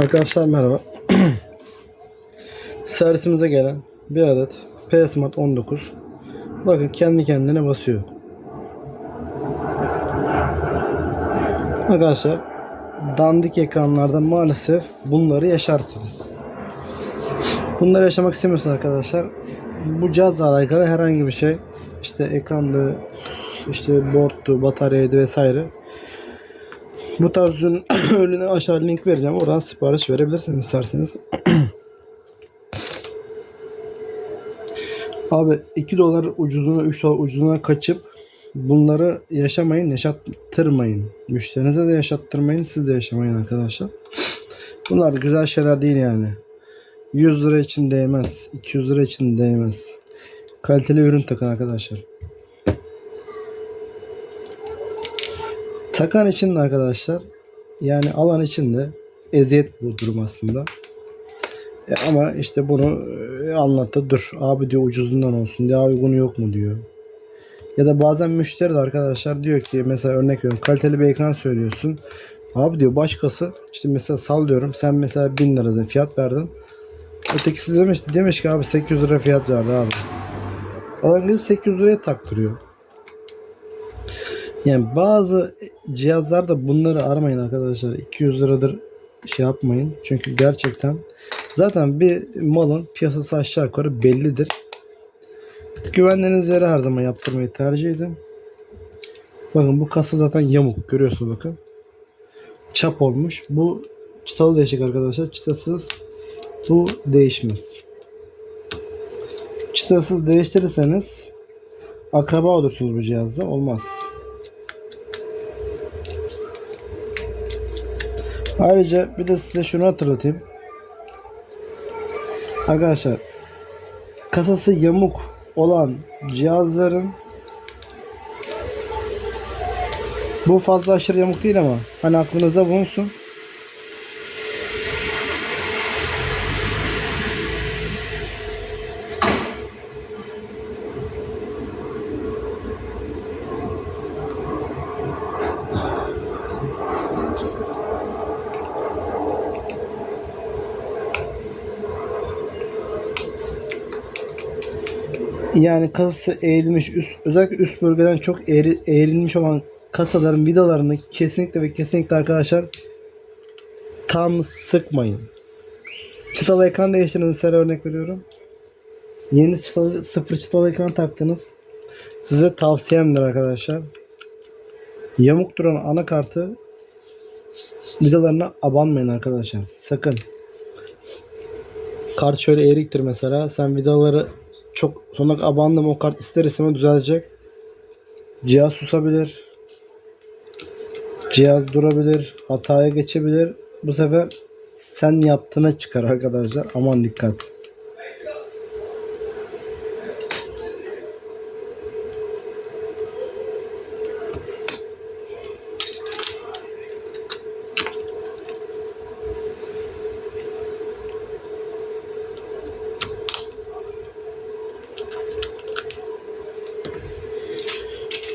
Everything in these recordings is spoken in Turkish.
Arkadaşlar merhaba. Servisimize gelen bir adet P Smart 19. Bakın kendi kendine basıyor. Arkadaşlar dandik ekranlarda maalesef bunları yaşarsınız. Bunları yaşamak istemiyorsunuz arkadaşlar. Bu cihazla alakalı herhangi bir şey işte ekrandı, işte board'tu, bataryaydı vesaire bu tarz ürün aşağı link vereceğim. Oradan sipariş verebilirsiniz isterseniz. Abi 2 dolar ucuzuna 3 dolar ucuzuna kaçıp bunları yaşamayın, yaşattırmayın. Müşterinize de yaşattırmayın, siz de yaşamayın arkadaşlar. Bunlar güzel şeyler değil yani. 100 lira için değmez, 200 lira için değmez. Kaliteli ürün takın arkadaşlar. Takan için arkadaşlar yani alan için de eziyet bu durum aslında. E ama işte bunu e, anlattı. Dur abi diyor ucuzundan olsun. Daha uygunu yok mu diyor. Ya da bazen müşteri de arkadaşlar diyor ki mesela örnek veriyorum kaliteli bir ekran söylüyorsun. Abi diyor başkası işte mesela sallıyorum sen mesela 1000 liradan fiyat verdin. Ötekisi demiş, demiş ki abi 800 lira fiyat verdi abi. Adam gidip 800 liraya taktırıyor. Yani bazı cihazlarda bunları aramayın arkadaşlar. 200 liradır şey yapmayın. Çünkü gerçekten zaten bir malın piyasası aşağı yukarı bellidir. Güvendiğiniz her zaman yaptırmayı tercih edin. Bakın bu kasa zaten yamuk. Görüyorsunuz bakın. Çap olmuş. Bu çıtalı değişik arkadaşlar. Çıtasız bu değişmez. Çıtasız değiştirirseniz akraba olursunuz bu cihazda. Olmaz. Ayrıca bir de size şunu hatırlatayım. Arkadaşlar kasası yamuk olan cihazların bu fazla aşırı yamuk değil ama hani aklınızda bulunsun. Yani kasası eğrilmiş üst özellikle üst bölgeden çok eğri, eğrilmiş olan kasaların vidalarını kesinlikle ve kesinlikle arkadaşlar tam sıkmayın. Çıtalı ekran değiştirin mesela örnek veriyorum. Yeni çıtalı, sıfır çıtalı ekran taktınız. Size tavsiyemdir arkadaşlar. Yamuk duran anakartı vidalarına abanmayın arkadaşlar. Sakın. Kart şöyle eğriktir mesela. Sen vidaları çok sonra abandım o kart ister istemez düzelecek. Cihaz susabilir. Cihaz durabilir. Hataya geçebilir. Bu sefer sen yaptığına çıkar arkadaşlar. Aman dikkat.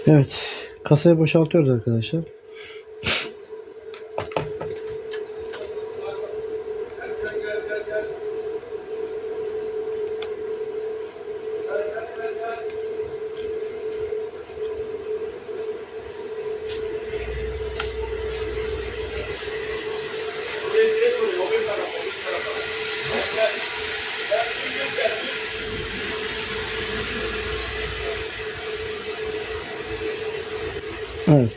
Evet. Kasayı boşaltıyoruz arkadaşlar. Evet.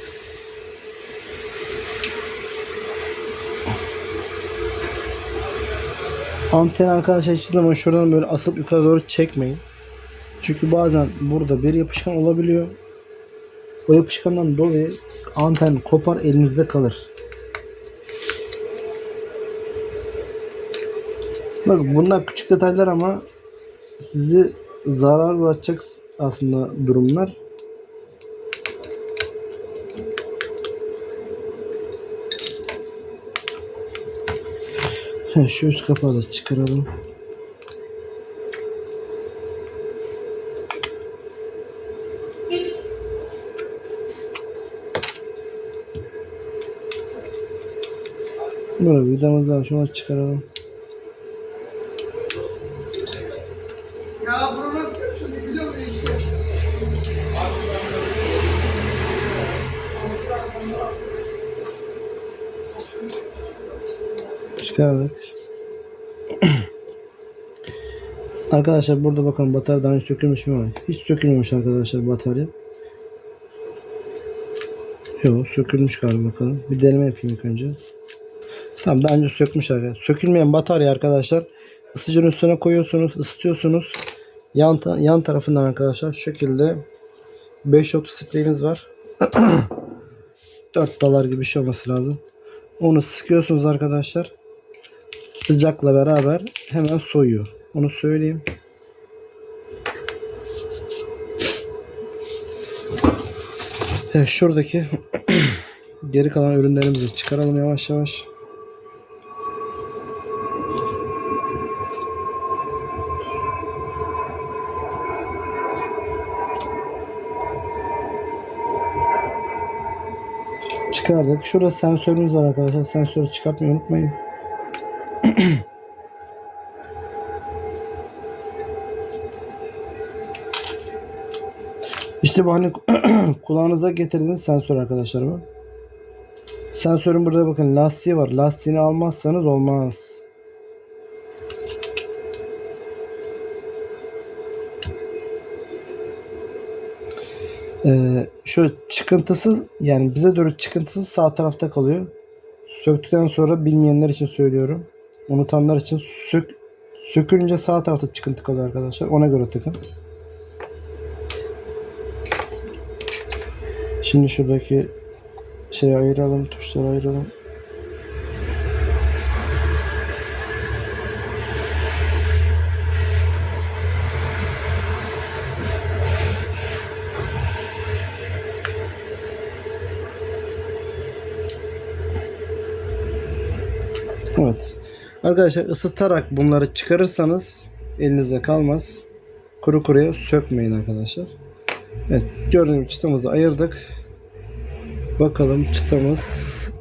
Anten arkadaşlar hiçbir zaman şuradan böyle asıp yukarı doğru çekmeyin. Çünkü bazen burada bir yapışkan olabiliyor. O yapışkandan dolayı anten kopar elinizde kalır. Bak bunlar küçük detaylar ama sizi zarar uğratacak aslında durumlar. He, şu üst kapağı da çıkaralım. Bunu vidamızdan şunu çıkaralım. Ya bunu nasıl şimdi biliyor musun işte? Çıkardık. Arkadaşlar burada bakın batarya daha önce sökülmüş mü? Hiç sökülmemiş arkadaşlar batarya. Yok sökülmüş galiba bakalım. Bir deneme yapayım ilk önce. Tamam daha önce sökmüş arkadaşlar. Sökülmeyen batarya arkadaşlar ısıtıcının üstüne koyuyorsunuz, ısıtıyorsunuz. Yan, ta- yan tarafından arkadaşlar şu şekilde 530 spreyiniz var. 4 dolar gibi bir şey olması lazım. Onu sıkıyorsunuz arkadaşlar. Sıcakla beraber hemen soyuyor. Onu söyleyeyim. Evet şuradaki geri kalan ürünlerimizi çıkaralım yavaş yavaş. Çıkardık. Şurada sensörümüz var arkadaşlar. Sensörü çıkartmayı unutmayın. İşte bu hani kulağınıza getirdiğiniz sensör arkadaşlar bu. Sensörün burada bakın lastiği var. Lastiğini almazsanız olmaz. Ee, şöyle çıkıntısız yani bize doğru çıkıntısız sağ tarafta kalıyor. Söktükten sonra bilmeyenler için söylüyorum. Unutanlar için sök sökülünce sağ tarafta çıkıntı kalıyor arkadaşlar. Ona göre takın. Şimdi şuradaki şeyi ayıralım, tuşları ayıralım. Evet. Arkadaşlar ısıtarak bunları çıkarırsanız elinizde kalmaz. Kuru kuruya sökmeyin arkadaşlar. Evet gördüğünüz gibi çıtamızı ayırdık. Bakalım çıtamız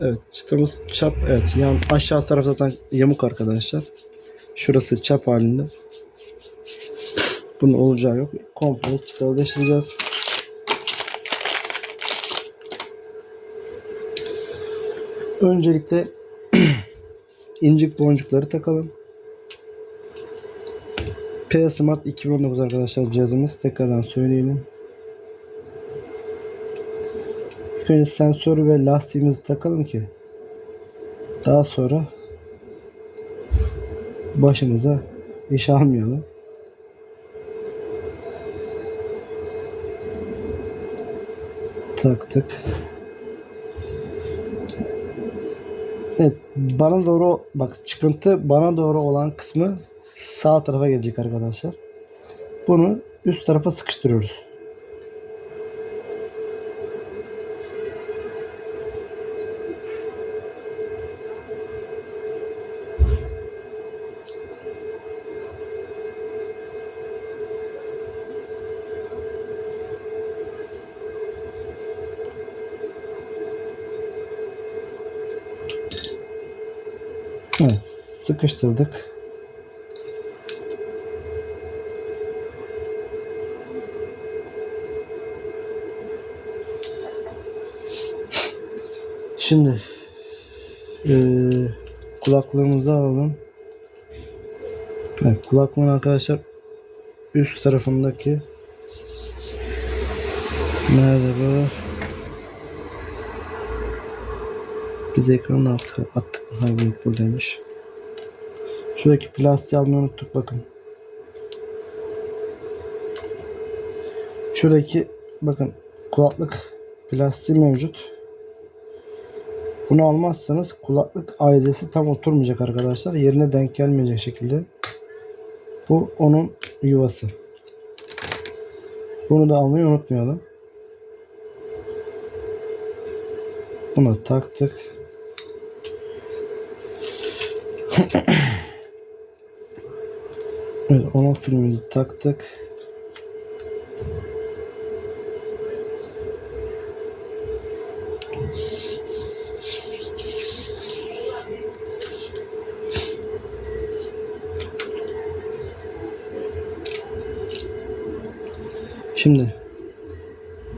evet çıtamız çap evet yan aşağı taraf zaten yamuk arkadaşlar. Şurası çap halinde. Bunun olacağı yok. Komple çıtalı değiştireceğiz. Öncelikle incik boncukları takalım. P Smart 2019 arkadaşlar cihazımız. Tekrardan söyleyelim. İlk önce sensörü ve lastiğimizi takalım ki daha sonra başımıza iş almayalım. Taktık. Evet bana doğru bak çıkıntı bana doğru olan kısmı sağ tarafa gelecek arkadaşlar. Bunu üst tarafa sıkıştırıyoruz. Evet, sıkıştırdık. Şimdi eee kulaklığımızı alalım. Evet, kulaklığın arkadaşlar üst tarafındaki nerede bu? Biz ekranı attık. Yok buradaymış. Şuradaki plastiği almayı unuttuk bakın. Şuradaki bakın kulaklık plastiği mevcut. Bunu almazsanız kulaklık aidesi tam oturmayacak arkadaşlar. Yerine denk gelmeyecek şekilde. Bu onun yuvası. Bunu da almayı unutmayalım. Bunu taktık. evet, onun filmimizi taktık. Şimdi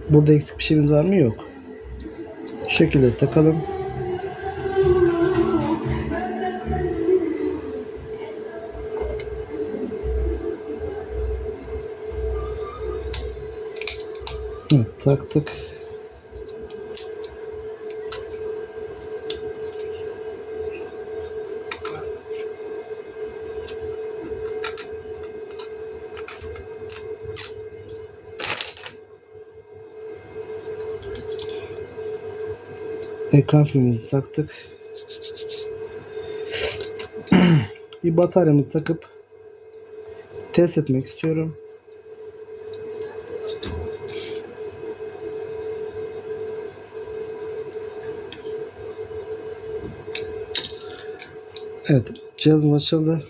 burada eksik bir şeyimiz var mı? Yok. Şekilde takalım. Taktık. Ekran filmimizi taktık. bir bataryamı takıp test etmek istiyorum. Evet, cihazım açıldı.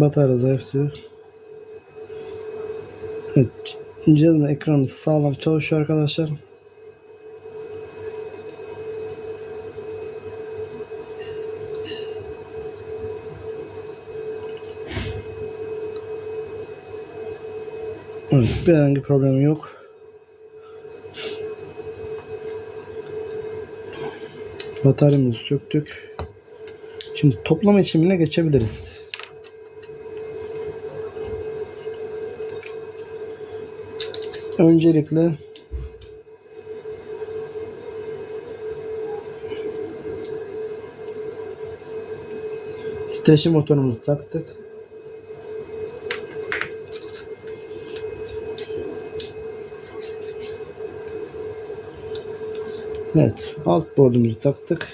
Batarya zayıflıyor. Evet. Cihazın ekranı sağlam çalışıyor arkadaşlar. Evet, bir herhangi problem yok. Bataryamızı söktük. Şimdi toplama işlemine geçebiliriz. Öncelikle titreşim motorumuzu taktık. Evet, alt bordumuzu taktık.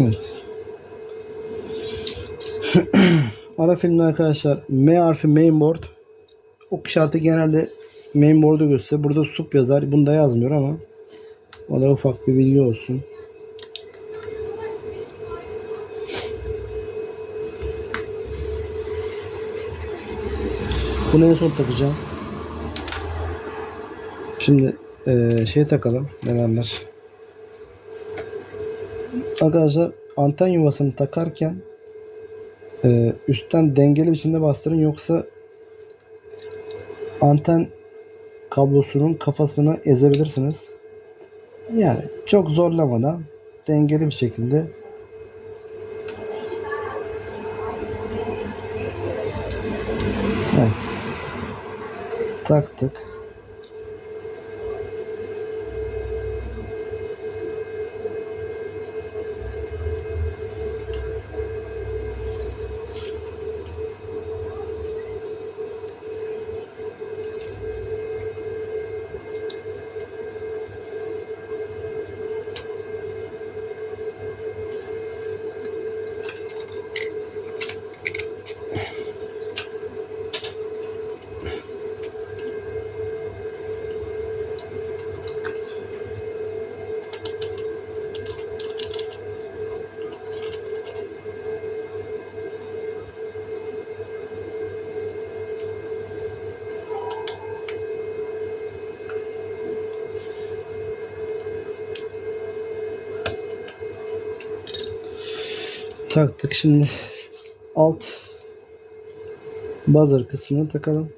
Evet. Ara filmde arkadaşlar M harfi mainboard. Ok işareti genelde mainboard'u gösteriyor. Burada sup yazar. Bunda yazmıyor ama o da ufak bir bilgi olsun. Bunu en son takacağım. Şimdi eee şey takalım. Ne derler? Arkadaşlar anten yuvasını takarken e, üstten dengeli biçimde bastırın yoksa anten kablosunun kafasını ezebilirsiniz. Yani çok zorlamadan dengeli bir şekilde evet. taktık. taktık. Şimdi alt buzzer kısmını takalım.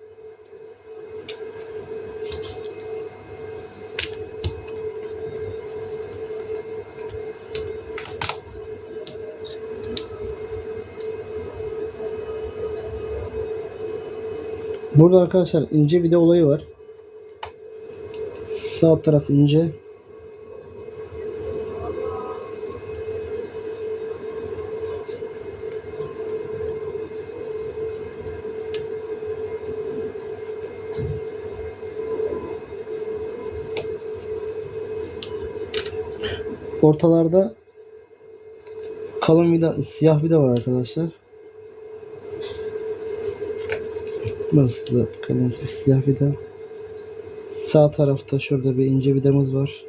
Burada arkadaşlar ince vida olayı var. Sağ taraf ince, Ortalarda kalın vida, siyah vida var arkadaşlar. Burası da kalın siyah vida. Sağ tarafta şurada bir ince vidamız var.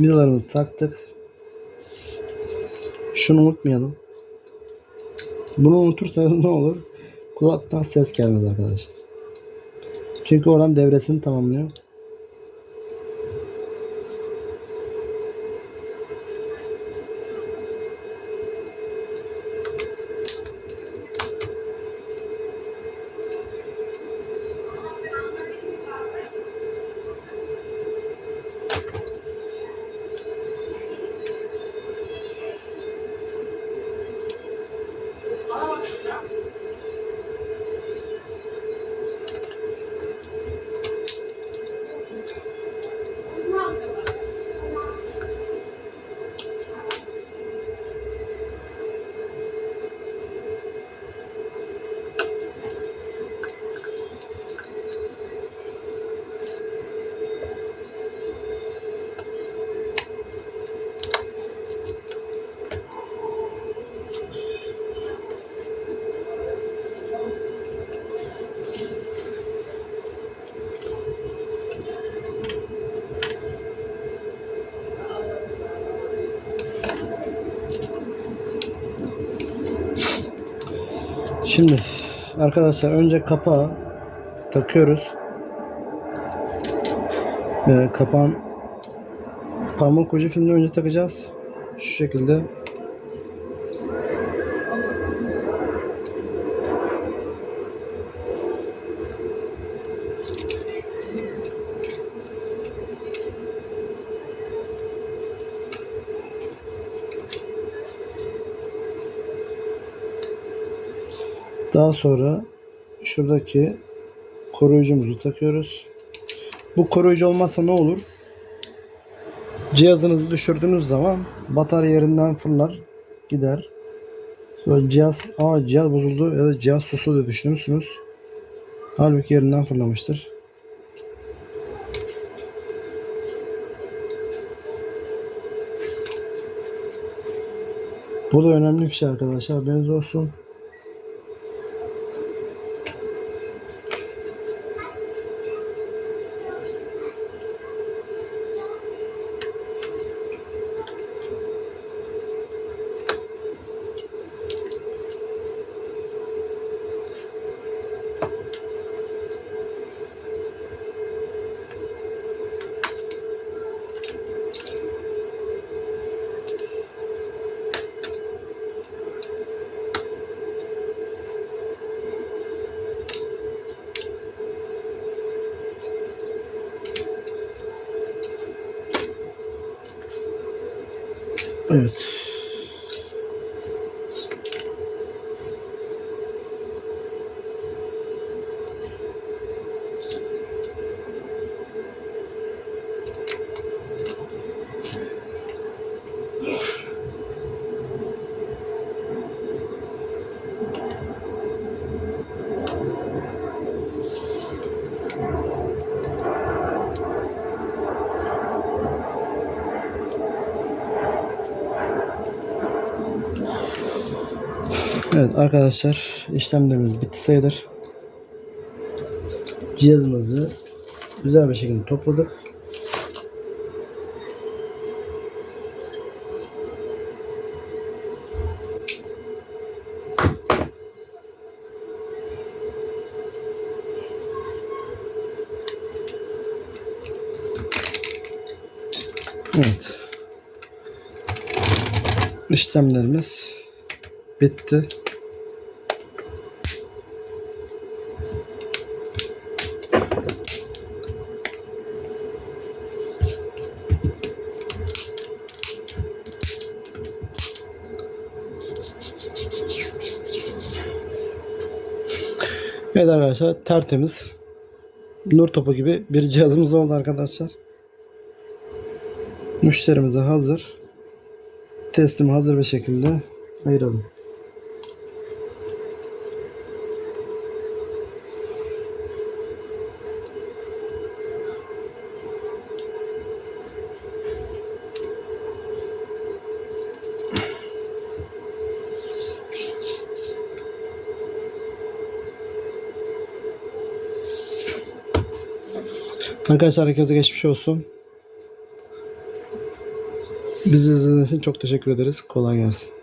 Vidalarımızı taktık. Şunu unutmayalım. Bunu unutursanız ne olur? Kulaktan ses gelmez arkadaşlar. Çünkü oradan devresini tamamlıyor. Şimdi arkadaşlar önce kapağı takıyoruz. Ee, kapağın parmak ucu filmini önce takacağız. Şu şekilde. Daha sonra şuradaki koruyucumuzu takıyoruz. Bu koruyucu olmazsa ne olur? Cihazınızı düşürdüğünüz zaman batarya yerinden fırlar gider. Sonra cihaz, aa cihaz bozuldu ya da cihaz suslu diye düşünürsünüz. Halbuki yerinden fırlamıştır. Bu da önemli bir şey arkadaşlar. Haberiniz olsun. Evet arkadaşlar işlemlerimiz bitti sayılır. Cihazımızı güzel bir şekilde topladık. Evet. İşlemlerimiz bitti. Evet arkadaşlar tertemiz nur topu gibi bir cihazımız oldu arkadaşlar. Müşterimize hazır. Teslim hazır bir şekilde ayıralım. Arkadaşlar herkese geçmiş olsun. Bizi izlediğiniz için çok teşekkür ederiz. Kolay gelsin.